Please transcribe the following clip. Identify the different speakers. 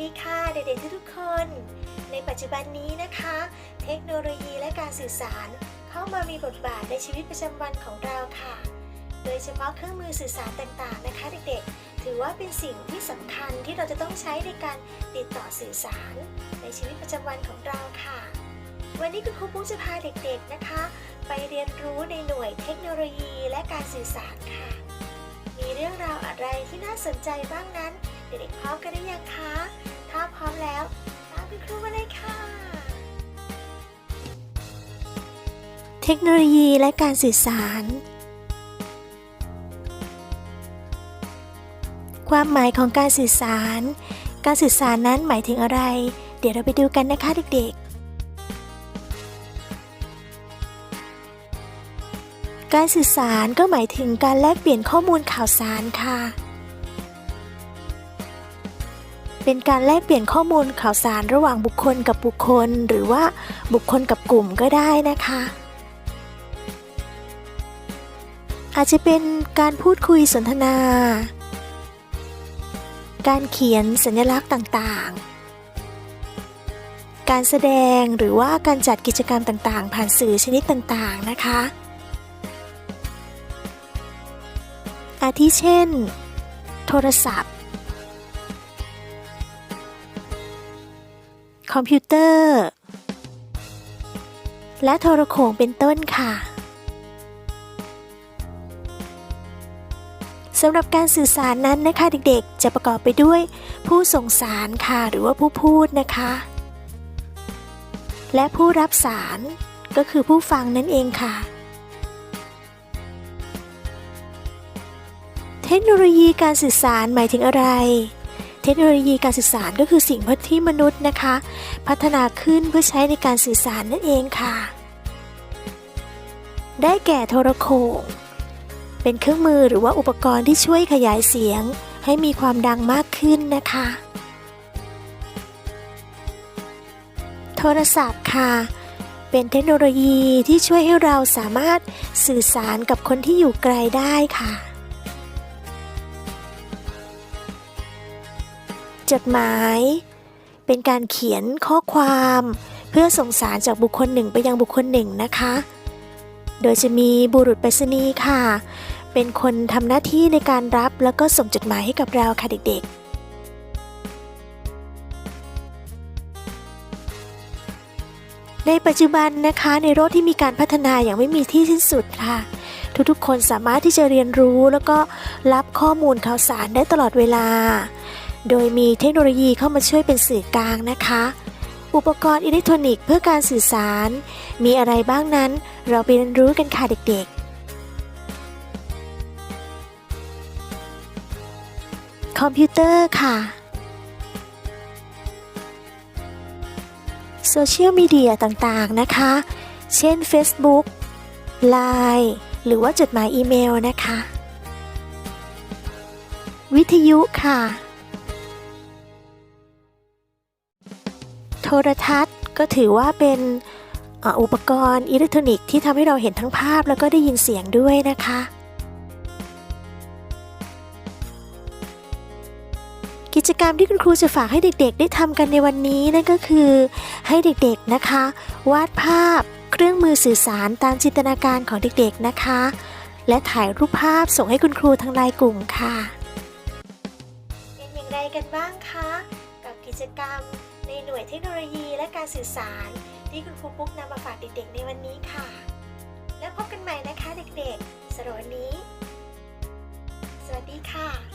Speaker 1: ดีค่ะเด็กๆทุกคน ในปัจจุบันนี้นะคะ เทคโนโลยีและการสื่อสารเข้ามามีบทบาทในชีวิตประจำวันของเราค่ะ โดยเฉพาะเครื่องมือสื่อสารต่างๆนะคะ เด็กๆ ถือว่าเป็นสิ่งที่สำคัญที่เราจะต้องใช้ในการติดต่อสื่อสาร ในชีวิตประจำวันของเราค่ะ วันนี้คุณครูปุ๊กจะพาเด็กๆนะคะ ไปเรียนรู้ในหน่วยเทคโนโลยีและการสื่อสารค่ะ มีเรื่องราวอะไรที่น่าสนใจบ้างนั้นเด็กๆพร้อมกันหรือยังคะ ถ้าพร้อมแล้วตามคุณครูมาเลยค่ะ เทคโนโลยีและการสื่อสาร ความหมายของการสื่อสาร การสื่อสารนั้นหมายถึงอะไร เดี๋ยวเราไปดูกันนะคะเด็กๆ การสื่อสารก็หมายถึงการแลกเปลี่ยนข้อมูลข่าวสารค่ะ เป็นการแลกเปลี่ยนข้อมูลข่าวสารระหว่างบุคคลกับบุคคล หรือว่าบุคคลกับกลุ่มก็ได้นะคะ อาจจะเป็นการพูดคุยสนทนา การเขียนสัญลักษณ์ต่างๆ การแสดงหรือว่าการจัดกิจกรรมต่างๆ ผ่านสื่อชนิดต่างๆนะคะอาทิเช่น โทรศัพท์ คอมพิวเตอร์ และโทรโขงเป็นต้นค่ะสำหรับการสื่อสารนั้นนะคะเด็กๆ จะประกอบไปด้วยผู้ส่งสารค่ะหรือว่าผู้พูดนะคะ และผู้รับสารก็คือผู้ฟังนั่นเองค่ะ เทคโนโลยีการสื่อสารหมายถึงอะไร ทคโนโลยีการสื่อสารก็คือสิ่งที่มนุษย์นะคะ พัฒนาขึ้นเพื่อใช้ในการสื่อสารนั่นเองค่ะ ได้แก่โทรโขงเป็นเครื่องมือหรือว่าอุปกรณ์ที่ช่วยขยายเสียง ให้มีความดังมากขึ้นนะคะ โทรศัพท์ค่ะ เป็นเทคโนโลยีที่ช่วยให้เราสามารถสื่อสารกับคนที่อยู่ไกลได้ค่ะ จดหมาย เป็นการเขียนข้อความ เพื่อส่งสารจากบุคคลหนึ่งไปยังบุคคลหนึ่งนะคะ โดยจะมีบุรุษไปรษณีย์ค่ะ เป็นคนทำหน้าที่ในการรับแล้วก็ส่งจดหมายให้กับเราค่ะเด็กๆในปัจจุบันนะคะในโลกที่มีการพัฒนาอย่างไม่มีที่สิ้นสุดค่ะ ทุกๆ คนสามารถที่จะเรียนรู้แล้วก็รับข้อมูลข่าวสารได้ตลอดเวลา โดยมีเทคโนโลยีเข้ามาช่วยเป็นสื่อกลางนะคะ อุปกรณ์อิเล็กทรอนิกส์เพื่อการสื่อสาร มีอะไรบ้างนั้น เราไปเรียนรู้กันค่ะเด็กๆ คอมพิวเตอร์ค่ะโซเชียลมีเดียต่างๆนะคะ เช่น Facebook Line หรือว่าจดหมายอีเมลนะคะ วิทยุค่ะ โทรทัศน์ก็ถือว่าเป็นอุปกรณ์อิเล็กทรอนิกส์ที่ทำให้เราเห็นทั้งภาพแล้วก็ได้ยินเสียงด้วยนะคะ กิจกรรมที่คุณครูจะฝากให้เด็กๆ ได้ทำกันในวันนี้นั่นก็คือให้เด็กๆนะคะ วาดภาพเครื่องมือสื่อสารตามจินตนาการของเด็กๆนะคะ และถ่ายรูปภาพส่งให้คุณครูทางไลน์กลุ่มค่ะ เป็นอย่างไรกันบ้างคะ กับกิจกรรม ในหน่วยเทคโนโลยีและการสื่อสาร ที่คุณครูปุ๊กนำมาฝากเด็กๆในวันนี้ค่ะ แล้วพบกันใหม่นะคะเด็กๆสำหรับวันนี้ สวัสดีค่ะ